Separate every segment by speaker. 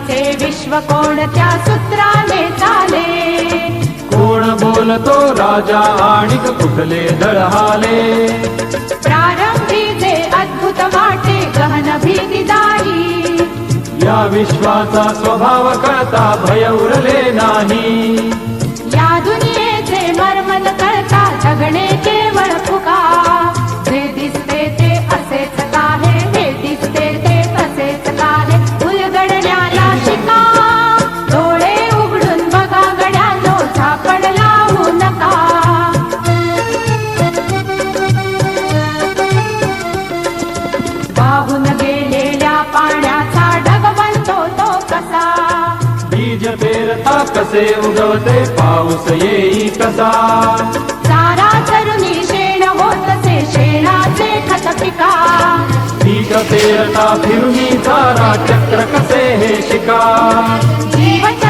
Speaker 1: मातीचे विश्व कोणत्या सूत्राने चाले? कोण बोलतो राजा आणि कुठले दळहाले?
Speaker 2: प्रारंभी जे अद्भुत वाटे गहन भीतीदारी
Speaker 1: या विश्वाचा स्वभाव करता भय उरले नाही. जसे उगवते पाऊस येई कसा?
Speaker 2: सारा तरुणी शेण होत से शेणाचे खत पिका
Speaker 1: पीक पेरता फिरुनी सारा चक्र कसे हे शिका?
Speaker 2: जीवचा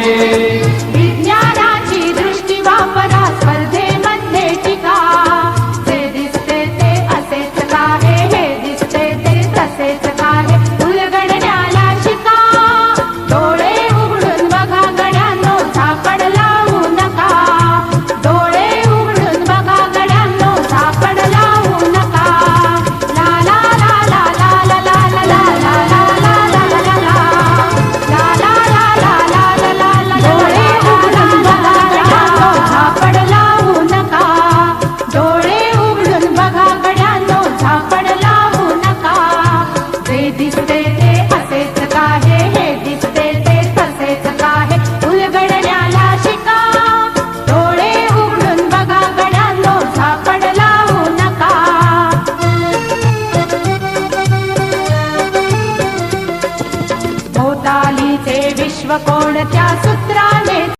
Speaker 2: विश्वकोण त्या सूत्रा